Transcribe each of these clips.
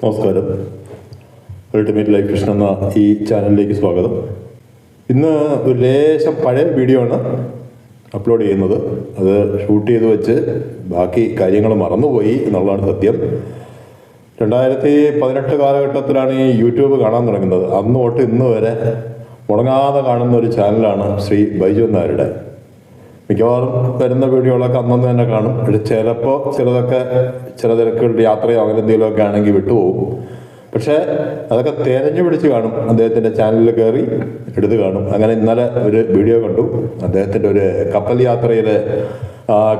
നമസ്കാരം. Ultimate life Krishnan എന്ന ഈ ചാനലിലേക്ക് സ്വാഗതം. ഇന്ന് ഒരു ലേശം പഴയ വീഡിയോ ആണ് അപ്ലോഡ് ചെയ്യുന്നത്. അത് ഷൂട്ട് ചെയ്ത് വെച്ച് ബാക്കി കാര്യങ്ങൾ മറന്നുപോയി എന്നുള്ളതാണ് സത്യം. രണ്ടായിരത്തി പതിനെട്ട് കാലഘട്ടത്തിലാണ് ഈ യൂട്യൂബ് കാണാൻ തുടങ്ങുന്നത്. അന്ന് തൊട്ട് ഇന്ന് വരെ മുടങ്ങാതെ കാണുന്ന ഒരു ചാനലാണ് ശ്രീ ബൈജു നായരുടെ. മിക്കവാറും വരുന്ന വീഡിയോകളൊക്കെ അന്നന്ന് തന്നെ കാണും. പക്ഷെ ചിലപ്പോൾ ചിലതൊക്കെ ചില തിരക്കുകളുടെ യാത്രയോ അങ്ങനെ എന്തെങ്കിലുമൊക്കെ ആണെങ്കിൽ വിട്ടുപോകും. പക്ഷേ അതൊക്കെ തെരഞ്ഞു പിടിച്ച് കാണും. അദ്ദേഹത്തിന്റെ ചാനലിൽ കയറി എടുത്ത് കാണും. അങ്ങനെ ഇന്നലെ ഒരു വീഡിയോ കണ്ടു. അദ്ദേഹത്തിന്റെ ഒരു കപ്പൽ യാത്രയിൽ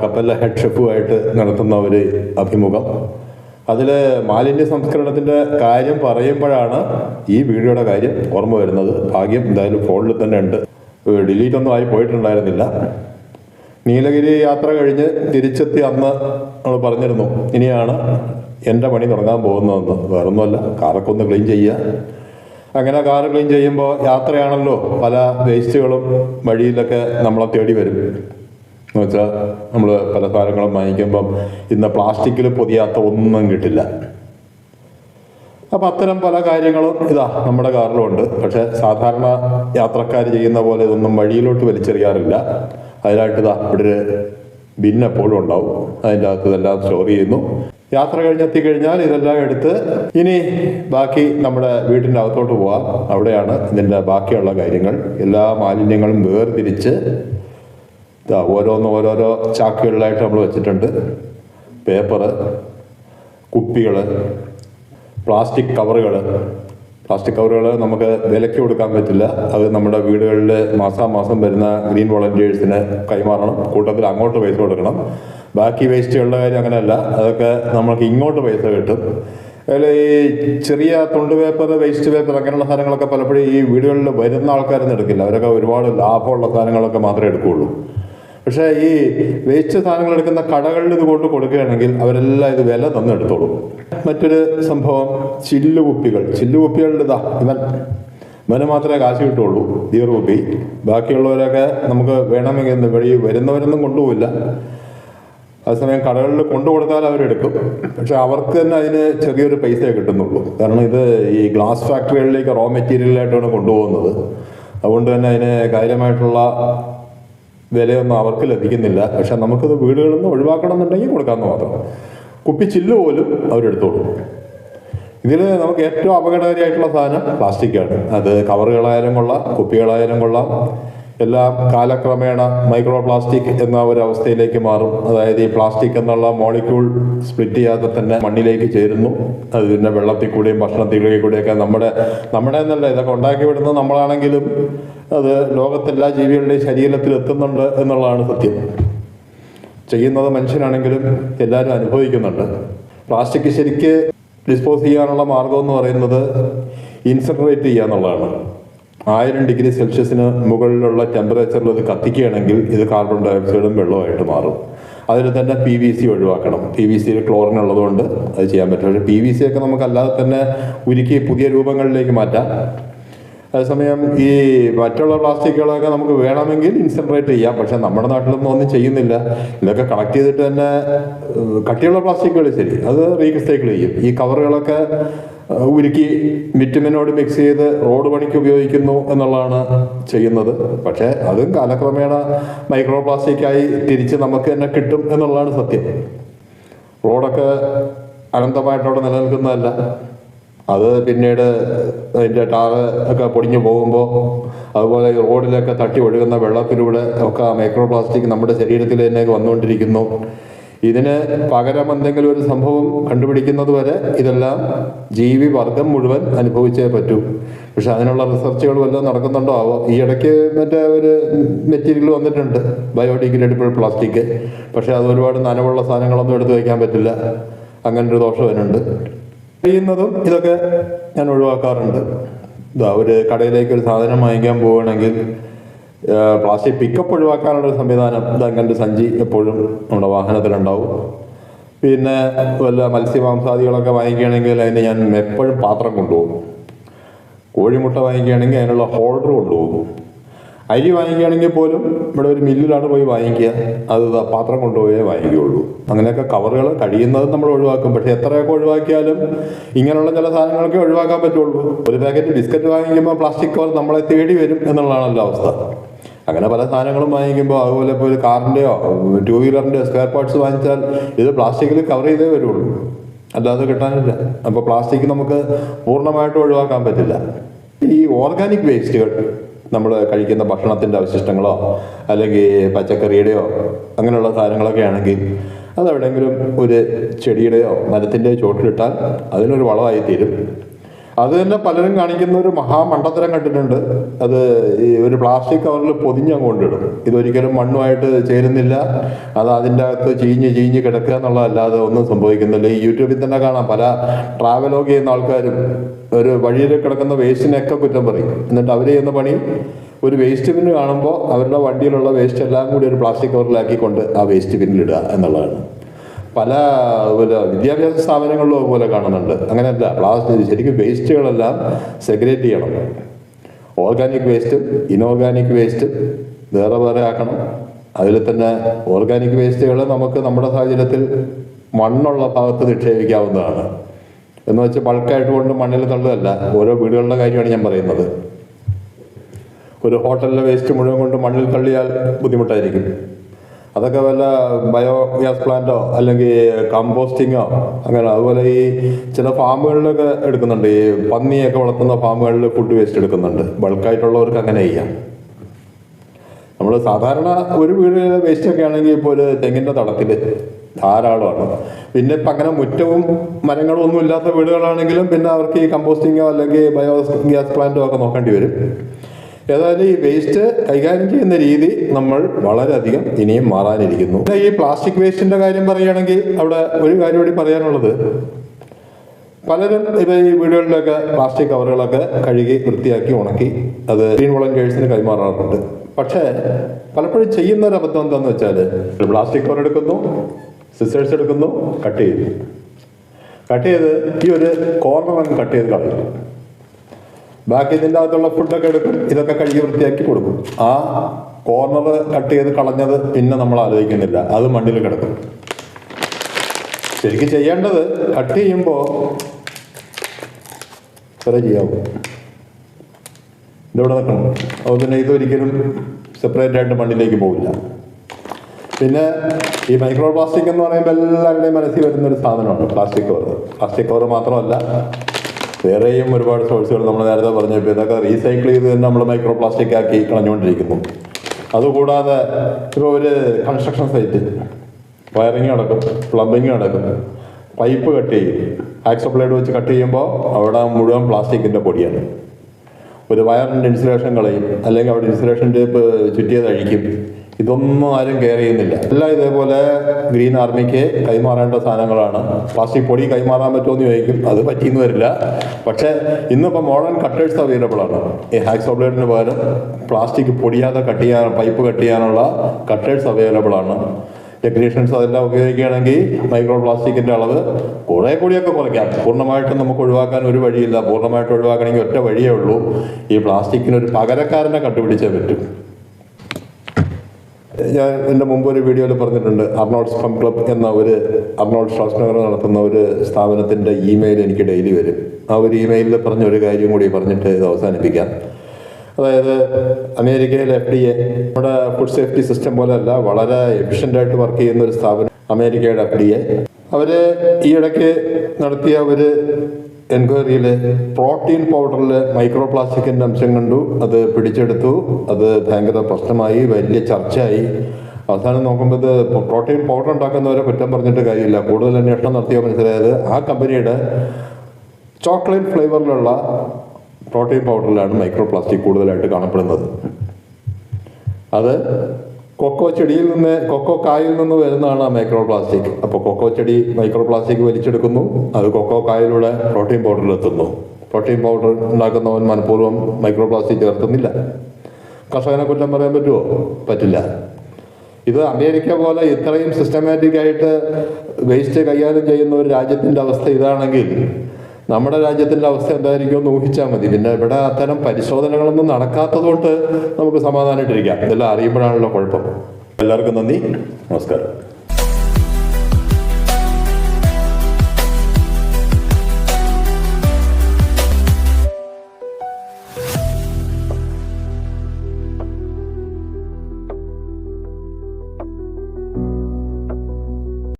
കപ്പലിലെ ഹെഡ് ഷെഫുമായിട്ട് നടത്തുന്ന ഒരു അഭിമുഖം. അതിൽ മാലിന്യ സംസ്കരണത്തിന്റെ കാര്യം പറയുമ്പോഴാണ് ഈ വീഡിയോയുടെ കാര്യം ഓർമ്മ വരുന്നത്. ഭാഗ്യം എന്തായാലും ഫോണിൽ തന്നെ ഉണ്ട്. ഡിലീറ്റ് ഒന്നും ആയി പോയിട്ടുണ്ടായിരുന്നില്ല. നീലഗിരി യാത്ര കഴിഞ്ഞ് തിരിച്ചെത്തി അന്ന് നമ്മൾ പറഞ്ഞിരുന്നു ഇനിയാണ് എന്റെ പണി തുടങ്ങാൻ പോകുന്നതെന്ന്. വേറൊന്നുമല്ല കാറൊക്കെ ഒന്ന് ക്ലീൻ ചെയ്യുക അങ്ങനെ കാറ് ക്ലീൻ ചെയ്യുമ്പോൾ യാത്രയാണല്ലോ പല വേസ്റ്റുകളും വഴിയിലൊക്കെ നമ്മളെ തേടി വരും. എന്ന് വെച്ചാൽ നമ്മൾ പല സാധനങ്ങളും വാങ്ങിക്കുമ്പം ഇന്ന് പ്ലാസ്റ്റിക്കിൽ പൊതിയാത്ത ഒന്നും കിട്ടില്ല. അപ്പം അത്തരം പല കാര്യങ്ങളും ഇതാ നമ്മുടെ കാറിലുണ്ട്. പക്ഷേ സാധാരണ യാത്രക്കാർ ചെയ്യുന്ന പോലെ ഇതൊന്നും വഴിയിലോട്ട് വലിച്ചെറിയാറില്ല. അതിനായിട്ട് ഇതാ ഇവിടെ ഒരു ബിൻ എപ്പോഴും ഉണ്ടാവും. അതിന്റെ അകത്ത് ഇതെല്ലാം സ്റ്റോർ ചെയ്യുന്നു. യാത്ര കഴിഞ്ഞെത്തി കഴിഞ്ഞാൽ ഇതെല്ലാം എടുത്ത് ഇനി ബാക്കി നമ്മുടെ വീട്ടിന്റെ അകത്തോട്ട് പോവാം. അവിടെയാണ് ഇതിന്റെ ബാക്കിയുള്ള കാര്യങ്ങൾ. എല്ലാ മാലിന്യങ്ങളും വേർതിരിച്ച് ഓരോന്ന് ഓരോരോ ചാക്കുകളിലായിട്ട് നമ്മൾ വെച്ചിട്ടുണ്ട്. പേപ്പറ് കുപ്പികൾ പ്ലാസ്റ്റിക് കവറുകൾ പ്ലാസ്റ്റിക് കവറുകൾ നമുക്ക് വിലയ്ക്ക് കൊടുക്കാൻ പറ്റില്ല. അത് നമ്മുടെ വീടുകളിൽ മാസാമാസം വരുന്ന ഗ്രീൻ വോളണ്ടിയേഴ്സിന് കൈമാറണം. കൂട്ടത്തിൽ അങ്ങോട്ട് പൈസ കൊടുക്കണം. ബാക്കി വേസ്റ്റുകളുടെ കാര്യം അങ്ങനെയല്ല. അതൊക്കെ നമ്മൾക്ക് ഇങ്ങോട്ട് പൈസ കിട്ടും. അതിൽ ഈ ചെറിയ തുണ്ട് പേപ്പർ വേസ്റ്റ് പേപ്പർ അങ്ങനെയുള്ള സാധനങ്ങളൊക്കെ പലപ്പോഴും ഈ വീടുകളിൽ വരുന്ന ആൾക്കാരൊന്നും എടുക്കില്ല. അവരൊക്കെ ഒരുപാട് ലാഭമുള്ള സാധനങ്ങളൊക്കെ മാത്രമേ എടുക്കുകയുള്ളൂ. പക്ഷേ ഈ വേസ്റ്റ് സാധനങ്ങൾ എടുക്കുന്ന കടകളിൽ ഇത് കൊണ്ട് കൊടുക്കുകയാണെങ്കിൽ അവരെല്ലാം ഇത് വില തന്നെടുത്തോളും മറ്റൊരു സംഭവം ചില്ലുകുപ്പികൾ. ചില്ലുകുപ്പികളുടെ ഇതാ ഇവൻ. ഇവന് മാത്രമേ കാശ് കിട്ടുള്ളൂ ബിയർ കുപ്പി ബാക്കിയുള്ളവരൊക്കെ നമുക്ക് വേണമെങ്കിൽ വഴി വരുന്നവരൊന്നും കൊണ്ടുപോകില്ല അതേസമയം കടകളിൽ കൊണ്ടു കൊടുത്താൽ അവരെടുക്കും പക്ഷെ അവർക്ക് തന്നെ അതിന് ചെറിയൊരു പൈസയെ കിട്ടുന്നുള്ളൂ. കാരണം ഇത് ഈ ഗ്ലാസ് ഫാക്ടറികളിലേക്ക് റോ മെറ്റീരിയലായിട്ടാണ് കൊണ്ടുപോകുന്നത്. അതുകൊണ്ട് തന്നെ അതിന് കാര്യമായിട്ടുള്ള വിലയൊന്നും അവർക്ക് ലഭിക്കുന്നില്ല. പക്ഷെ നമുക്കത് വീടുകളിൽ നിന്ന് ഒഴിവാക്കണം എന്നുണ്ടെങ്കിൽ കൊടുക്കാമെന്ന് മാത്രം. കുപ്പി ചില്ല് പോലും അവരെടുത്തോളൂ ഇതിൽ നമുക്ക് ഏറ്റവും അപകടകാരിയായിട്ടുള്ള സാധനം പ്ലാസ്റ്റിക്കാണ്. അത് കവറുകളായാലും കൊള്ളാം കുപ്പികളായാലും കൊള്ളാം എല്ലാം കാലക്രമേണ മൈക്രോ പ്ലാസ്റ്റിക് എന്ന ഒരു അവസ്ഥയിലേക്ക് മാറും. അതായത് ഈ പ്ലാസ്റ്റിക് എന്നുള്ള മോളിക്യൂൾ സ്പ്ലിറ്റ് ചെയ്യാതെ തന്നെ മണ്ണിലേക്ക് ചേരുന്നു. അത് പിന്നെ വെള്ളത്തിൽ കൂടെയും ഭക്ഷണത്തിൽ കൂടെയൊക്കെ നമ്മുടെ നമ്മുടെ എന്നല്ല ഇതൊക്കെ ഉണ്ടാക്കി വിടുന്നത് നമ്മളാണെങ്കിലും അത് ലോകത്തെല്ലാ ജീവികളുടെയും ശരീരത്തിൽ എത്തുന്നുണ്ട് എന്നുള്ളതാണ് സത്യം. ചെയ്യുന്നത് മനുഷ്യനാണെങ്കിലും എല്ലാവരും അനുഭവിക്കുന്നുണ്ട്. പ്ലാസ്റ്റിക് ശരിക്ക് ഡിസ്പോസ് ചെയ്യാനുള്ള മാർഗം എന്ന് പറയുന്നത് ഇൻസെൻട്രേറ്റ് ചെയ്യുക എന്നുള്ളതാണ്. ആയിരം ഡിഗ്രി സെൽഷ്യസിന് മുകളിലുള്ള ടെമ്പറേച്ചറിൽ ഇത് കത്തിക്കുകയാണെങ്കിൽ ഇത് കാർബൺ ഡയോക്സൈഡും വെള്ളമായിട്ട് മാറും. അതിൽ തന്നെ പി വി സി ഒഴിവാക്കണം. പി വി സിയിൽ ക്ലോറിൻ ഉള്ളതുകൊണ്ട് അത് ചെയ്യാൻ പറ്റും പക്ഷേ പി വി സി ഒക്കെ നമുക്ക് അല്ലാതെ തന്നെ ഉരുക്കി പുതിയ രൂപങ്ങളിലേക്ക് മാറ്റാം. അതേസമയം ഈ മറ്റുള്ള പ്ലാസ്റ്റിക്കുകളൊക്കെ നമുക്ക് വേണമെങ്കിൽ ഇൻസെൻട്രേറ്റ് ചെയ്യാം. പക്ഷെ നമ്മുടെ നാട്ടിലൊന്നും ഒന്നും ചെയ്യുന്നില്ല. ഇതൊക്കെ കളക്ട് ചെയ്തിട്ട് തന്നെ കട്ടിയുള്ള പ്ലാസ്റ്റിക്കുകൾ ശരി അത് റീസൈക്കിൾ ചെയ്യും. ഈ കവറുകളൊക്കെ ഉരുക്കി വിറ്റമിനോട് മിക്സ് ചെയ്ത് റോഡ് പണിക്ക് ഉപയോഗിക്കുന്നു എന്നുള്ളതാണ് ചെയ്യുന്നത്. പക്ഷേ അതും കാലക്രമേണ മൈക്രോ പ്ലാസ്റ്റിക്കായി തിരിച്ച് നമുക്ക് തന്നെ കിട്ടും എന്നുള്ളതാണ് സത്യം. റോഡൊക്കെ അനന്തമായിട്ട് അവിടെ നിലനിൽക്കുന്നതല്ല. അത് പിന്നീട് അതിന്റെ ടാറ് ഒക്കെ പൊടിഞ്ഞു പോകുമ്പോൾ അതുപോലെ റോഡിലൊക്കെ തട്ടി ഒഴുകുന്ന വെള്ളത്തിലൂടെ ഒക്കെ മൈക്രോ പ്ലാസ്റ്റിക് നമ്മുടെ ശരീരത്തിൽ തന്നെ വന്നുകൊണ്ടിരിക്കുന്നു. ഇതിന് പകരം എന്തെങ്കിലും ഒരു സംഭവം കണ്ടുപിടിക്കുന്നത് വരെ ഇതെല്ലാം ജീവി വർഗം മുഴുവൻ അനുഭവിച്ചേ പറ്റൂ. പക്ഷെ അതിനുള്ള റിസർച്ചുകൾ വല്ലതും നടക്കുന്നുണ്ടോ? ആവോ ഈ ഇടയ്ക്ക് മറ്റേ ഒരു മെറ്റീരിയൽ വന്നിട്ടുണ്ട്. Biodegradable plastic. പക്ഷെ അത് ഒരുപാട് നനവുള്ള സാധനങ്ങളൊന്നും എടുത്തു വയ്ക്കാൻ പറ്റില്ല. അങ്ങനൊരു ദോഷം അതിനുണ്ട്. ചെയ്യുന്നതും ഇതൊക്കെ ഞാൻ ഒഴിവാക്കാറുണ്ട്. ഇതാ ഒരു കടയിലേക്ക് ഒരു സാധനം വാങ്ങിക്കാൻ പോവുകയാണെങ്കിൽ പ്ലാസ്റ്റിക് പിക്കപ്പ് ഒഴിവാക്കാനുള്ള ഒരു സംവിധാനം ഇതാ അങ്ങനത്തെ സഞ്ചി എപ്പോഴും നമ്മുടെ വാഹനത്തിലുണ്ടാവും. പിന്നെ വല്ല മത്സ്യമാംസാദികളൊക്കെ വാങ്ങിക്കുകയാണെങ്കിൽ അതിന് ഞാൻ എപ്പോഴും പാത്രം കൊണ്ടുപോകും. കോഴിമുട്ട വാങ്ങിക്കുകയാണെങ്കിൽ അതിനുള്ള ഹോൾഡർ കൊണ്ടുപോകും. അരി വാങ്ങിക്കുകയാണെങ്കിൽ പോലും ഇവിടെ ഒരു മില്ലിലാണ് പോയി വാങ്ങിക്കുക. അത് പാത്രം കൊണ്ടുപോയേ വാങ്ങിക്കുകയുള്ളൂ. അങ്ങനെയൊക്കെ കവറുകൾ കഴിയുന്നത് നമ്മൾ ഒഴിവാക്കും. പക്ഷെ എത്രയൊക്കെ ഒഴിവാക്കിയാലും ഇങ്ങനെയുള്ള ചില സാധനങ്ങളൊക്കെ ഒഴിവാക്കാൻ പറ്റുള്ളൂ. ഒരു പാക്കറ്റ് ബിസ്ക്കറ്റ് വാങ്ങിക്കുമ്പോൾ പ്ലാസ്റ്റിക് കവർ നമ്മളെ തേടി വരും എന്നുള്ളതാണല്ലോ അവസ്ഥ. അങ്ങനെ പല സാധനങ്ങളും വാങ്ങിക്കുമ്പോൾ അതുപോലെ ഇപ്പോൾ ഒരു കാറിന്റെയോ ടൂ വീലറിന്റെയോ സ്ക്വയർ പാർട്സ് വാങ്ങിച്ചാൽ ഇത് പ്ലാസ്റ്റിക്കിൽ കവർ ചെയ്തേ വരുള്ളൂ. അല്ലാതെ കിട്ടാനില്ല. അപ്പോൾ പ്ലാസ്റ്റിക് നമുക്ക് പൂർണമായിട്ട് ഒഴിവാക്കാൻ പറ്റില്ല. ഈ ഓർഗാനിക് വേസ്റ്റുകൾ നമ്മൾ കഴിക്കുന്ന ഭക്ഷണത്തിന്റെ അവശിഷ്ടങ്ങളോ അല്ലെങ്കിൽ പച്ചക്കറിയുടെയോ അങ്ങനെയുള്ള സാധനങ്ങളൊക്കെ ആണെങ്കിൽ അതെവിടെയെങ്കിലും ഒരു ചെടിയുടെയോ മരത്തിന്റെയോ ചോട്ടിലിട്ടാൽ അതിനൊരു വളമായി തീരും അത് തന്നെ പലരും കാണിക്കുന്ന ഒരു മഹാമണ്ടത്തരം കണ്ടിട്ടുണ്ട്. അത് ഈ ഒരു പ്ലാസ്റ്റിക് കവറിൽ പൊതിഞ്ഞങ്ങ് കൊണ്ടിടും. ഇതൊരിക്കലും മണ്ണുമായിട്ട് ചേരുന്നില്ല. അത് അതിന്റെ അകത്ത് ചീഞ്ഞ് ചീഞ്ഞ് കിടക്കുക എന്നുള്ളതല്ലാതെ ഒന്നും സംഭവിക്കുന്നില്ല. ഈ യൂട്യൂബിൽ തന്നെ കാണാം. പല ട്രാവലോഗ് ചെയ്യുന്ന ആൾക്കാരും ഒരു വഴിയിൽ കിടക്കുന്ന വേസ്റ്റിനെയൊക്കെ കുറ്റം പറയും. എന്നിട്ട് അവർ ചെയ്യുന്ന പണി ഒരു വേസ്റ്റ് ബിന്ന് കാണുമ്പോൾ അവരുടെ വണ്ടിയിലുള്ള വേസ്റ്റ് എല്ലാം കൂടി ഒരു പ്ലാസ്റ്റിക് കവറിലാക്കിക്കൊണ്ട് ആ വേസ്റ്റ് ബിന്നിലിടുക എന്നുള്ളതാണ്. പല പിന്നെ വിദ്യാഭ്യാസ സ്ഥാപനങ്ങളിലും അതുപോലെ കാണുന്നുണ്ട്. അങ്ങനെയല്ല പ്ലാസ്റ്റിക് ശരിക്കും വേസ്റ്റുകളെല്ലാം സെഗ്രേറ്റ് ചെയ്യണം. ഓർഗാനിക് വേസ്റ്റും ഇനോർഗാനിക് വേസ്റ്റും വേറെ വേറെ ആക്കണം. അതിൽ തന്നെ ഓർഗാനിക് വേസ്റ്റുകൾ നമുക്ക് നമ്മുടെ സാഹചര്യത്തിൽ മണ്ണുള്ള ഭാഗത്ത് നിക്ഷേപിക്കാവുന്നതാണ്. എന്ന് വെച്ച് ബൾക്കായിട്ട് കൊണ്ട് മണ്ണിൽ തള്ളുകയല്ല ഓരോ വീടുകളുടെ കാര്യമാണ് ഞാൻ പറയുന്നത്. ഒരു ഹോട്ടലിലെ വേസ്റ്റ് മുഴുവൻ കൊണ്ട് മണ്ണിൽ തള്ളിയാൽ ബുദ്ധിമുട്ടായിരിക്കും. അതൊക്കെ വല്ല ബയോഗ്യാസ് പ്ലാന്റോ അല്ലെങ്കിൽ കമ്പോസ്റ്റിങ്ങോ അങ്ങനെ അതുപോലെ ഈ ചില ഫാമുകളിലൊക്കെ എടുക്കുന്നുണ്ട്. ഈ പന്നിയൊക്കെ വളർത്തുന്ന ഫാമുകളിൽ ഫുഡ് വേസ്റ്റ് എടുക്കുന്നുണ്ട്. ബൾക്കായിട്ടുള്ളവർക്ക് അങ്ങനെ ചെയ്യാം. നമ്മൾ സാധാരണ ഒരു വീടിലെ വേസ്റ്റ് ഒക്കെ ആണെങ്കിൽ ഇപ്പോൾ ഒരു തെങ്ങിന്റെ തടത്തിൽ ധാരാളമാണ്. പിന്നെ ഇപ്പം അങ്ങനെ മുറ്റവും മരങ്ങളും ഒന്നും ഇല്ലാത്ത വീടുകളാണെങ്കിലും പിന്നെ അവർക്ക് ഈ കമ്പോസ്റ്റിങ്ങോ അല്ലെങ്കിൽ ബയോ ഗ്യാസ് പ്ലാന്റോ ഒക്കെ നോക്കേണ്ടി വരും. ഏതായാലും ഈ വേസ്റ്റ് കൈകാര്യം ചെയ്യുന്ന രീതി നമ്മൾ വളരെയധികം ഇനിയും മാറാനിരിക്കുന്നു. പിന്നെ ഈ പ്ലാസ്റ്റിക് വേസ്റ്റിന്റെ കാര്യം പറയുകയാണെങ്കിൽ അവിടെ ഒരു കാര്യം കൂടി പറയാനുള്ളത്. പലരും ഇപ്പൊ ഈ വീടുകളിലൊക്കെ പ്ലാസ്റ്റിക് കവറുകളൊക്കെ കഴുകി വൃത്തിയാക്കി ഉണക്കി അത് ഗ്രീൻ വോളണ്ടിയേഴ്സിന് കൈമാറാറുണ്ട്. പക്ഷേ പലപ്പോഴും ചെയ്യുന്ന ഒരു അബദ്ധം എന്താണെന്ന് വെച്ചാൽ പ്ലാസ്റ്റിക് കവർ എടുക്കുന്നു സിസ്റ്റേഴ്സ് എടുക്കുന്നു കട്ട് ചെയ്യുന്നു കട്ട് ചെയ്ത് ഈ ഒരു കോർണർ കട്ട് ചെയ്ത് കളയും. ബാക്കി ഇതിന്റെ അകത്തുള്ള ഫുഡൊക്കെ എടുക്കും. ഇതൊക്കെ കഴുകി വൃത്തിയാക്കി കൊടുക്കും. ആ കോർണർ കട്ട് ചെയ്ത് കളഞ്ഞത് പിന്നെ നമ്മൾ ആലോചിക്കുന്നില്ല. അത് മണ്ണിൽ കിടക്കും. ശരിക്കും ചെയ്യേണ്ടത് കട്ട് ചെയ്യുമ്പോൾ ഇത്ര ചെയ്യാവും ഇതിവിടെ നിൽക്കണം? അതുപോലെ തന്നെ ഇതൊരിക്കലും സെപ്പറേറ്റ് ആയിട്ട് മണ്ണിലേക്ക് പോകില്ല പിന്നെ ഈ മൈക്രോ പ്ലാസ്റ്റിക് എന്ന് പറയുമ്പോൾ എല്ലാവരുടെയും മനസ്സിൽ വരുന്ന ഒരു സാധനമാണ് പ്ലാസ്റ്റിക് കവർ പ്ലാസ്റ്റിക് കവർ മാത്രമല്ല വേറെയും ഒരുപാട് സോഴ്സുകൾ നമ്മൾ നേരത്തെ പറഞ്ഞപ്പോൾ ഇതൊക്കെ റീസൈക്കിൾ ചെയ്ത് തന്നെ നമ്മൾ മൈക്രോ പ്ലാസ്റ്റിക് ആക്കി കളഞ്ഞുകൊണ്ടിരിക്കുന്നു. അതുകൂടാതെ ഇപ്പോൾ ഒരു കൺസ്ട്രക്ഷൻ സൈറ്റ് വയറിങ് നടക്കും പ്ലംബിങ് നടക്കും പൈപ്പ് കട്ട് ചെയ്യും. ആക്സോ ബ്ലേഡ് വെച്ച് കട്ട് ചെയ്യുമ്പോൾ അവിടെ മുഴുവൻ പ്ലാസ്റ്റിക്കിന്റെ പൊടിയാണ്. ഒരു വയറിന്റെ ഇൻസുലേഷൻ കളയും അല്ലെങ്കിൽ അവിടെ ഇൻസുലേഷൻ ടേപ്പ് ചുറ്റിയത് അഴിക്കും. ഇതൊന്നും ആരും കെയർ ചെയ്യുന്നില്ല. എല്ലാം ഇതേപോലെ ഗ്രീൻ ആർമിക്ക് കൈമാറേണ്ട സാധനങ്ങളാണ്. പ്ലാസ്റ്റിക് പൊടി കൈമാറാൻ പറ്റുമെന്ന് ചോദിക്കും. അത് പറ്റിയെന്ന് വരില്ല. പക്ഷേ ഇന്നിപ്പോൾ മോഡേൺ കട്ടേഴ്സ് അവൈലബിൾ ആണ്. ഈ ഹാക്സോ ബ്ലേഡിന് പകരം പ്ലാസ്റ്റിക് പൊടിയാതെ കട്ട് ചെയ്യാൻ പൈപ്പ് കട്ട് ചെയ്യാനുള്ള കട്ടേഴ്സ് അവൈലബിൾ ആണ്. ടെക്നീഷ്യൻസ് അതെല്ലാം ഉപയോഗിക്കുകയാണെങ്കിൽ മൈക്രോ പ്ലാസ്റ്റിക്കിന്റെ അളവ് കുറേ കൂടിയൊക്കെ കുറയ്ക്കാം. പൂർണമായിട്ടും നമുക്ക് ഒഴിവാക്കാൻ ഒരു വഴിയില്ല. പൂർണമായിട്ട് ഒഴിവാക്കണമെങ്കിൽ ഒറ്റ വഴിയേ ഉള്ളൂ. ഈ പ്ലാസ്റ്റിക്കിന് ഒരു പകരക്കാരനെ കണ്ടുപിടിച്ചേ പറ്റും. ഞാൻ എന്റെ മുമ്പ് ഒരു വീഡിയോയിൽ പറഞ്ഞിട്ടുണ്ട് അർണോൾഡ് സ്പം ക്ലബ് എന്ന ഒരു അർണോൾഡ് ഷ്വാസ്നഗർ നടത്തുന്ന ഒരു സ്ഥാപനത്തിന്റെ ഇമെയിൽ എനിക്ക് ഡെയിലി വരും. ആ ഒരു ഇമെയിലിൽ പറഞ്ഞ ഒരു കാര്യം കൂടി പറഞ്ഞിട്ട് ഇത് അവസാനിപ്പിക്കാം. അതായത് അമേരിക്കയിലെ എഫ് ഡി എ നമ്മുടെ ഫുഡ് സേഫ്റ്റി സിസ്റ്റം പോലെയല്ല വളരെ എഫിഷ്യന്റ് ആയിട്ട് വർക്ക് ചെയ്യുന്ന ഒരു സ്ഥാപനം അമേരിക്കയുടെ എഫ് ഡി എ. അവർ ഈയിടയ്ക്ക് നടത്തിയ ഒരു എൻക്വയറിയിൽ പ്രോട്ടീൻ പൗഡറിൽ മൈക്രോ പ്ലാസ്റ്റിക്കിന്റെ അംശം കണ്ടു. അത് പിടിച്ചെടുത്തു. അത് ഭയങ്കര പ്രശ്നമായി വലിയ ചർച്ചയായി. അവസാനം നോക്കുമ്പോൾ പ്രോട്ടീൻ പൗഡർ ഉണ്ടാക്കുന്നവരെ കുറ്റം പറഞ്ഞിട്ട് കാര്യമില്ല. കൂടുതൽ അന്വേഷണം നടത്തിയ മനസ്സിലായത് ആ കമ്പനിയുടെ ചോക്ലേറ്റ് ഫ്ലേവറിലുള്ള പ്രോട്ടീൻ പൗഡറിലാണ് മൈക്രോ പ്ലാസ്റ്റിക് കൂടുതലായിട്ട് കാണപ്പെടുന്നത്. അത് കൊക്കോ ചെടിയിൽ നിന്ന് കൊക്കോ കായിൽ നിന്ന് വരുന്നതാണ് ആ മൈക്രോ പ്ലാസ്റ്റിക് അപ്പോൾ കൊക്കോ ചെടി മൈക്രോ പ്ലാസ്റ്റിക് വലിച്ചെടുക്കുന്നു. അത് കൊക്കോ കായിലൂടെ പ്രോട്ടീൻ പൗഡറിൽ എത്തുന്നു. പ്രോട്ടീൻ പൗഡർ ഉണ്ടാക്കുന്നവൻ മനഃപൂർവം മൈക്രോ പ്ലാസ്റ്റിക് ചേർത്തുന്നില്ല. കർഷകനെ കുറ്റം പറയാൻ പറ്റുമോ പറ്റില്ല. ഇത് അമേരിക്ക പോലെ ഇത്രയും സിസ്റ്റമാറ്റിക് ആയിട്ട് വേസ്റ്റ് കൈകാര്യം ചെയ്യുന്ന ഒരു രാജ്യത്തിന്റെ അവസ്ഥ ഇതാണെങ്കിൽ നമ്മുടെ രാജ്യത്തിന്റെ അവസ്ഥ എന്തായിരിക്കും എന്ന് ഊഹിച്ചാൽ മതി. പിന്നെ ഇവിടെ അത്തരം പരിശോധനകളൊന്നും നടക്കാത്തതുകൊണ്ട് നമുക്ക് സമാധാനമായിട്ടിരിക്കാം. ഇതെല്ലാം അറിയുമ്പോഴാണല്ലോ കുഴപ്പം. എല്ലാവർക്കും നന്ദി. നമസ്കാരം.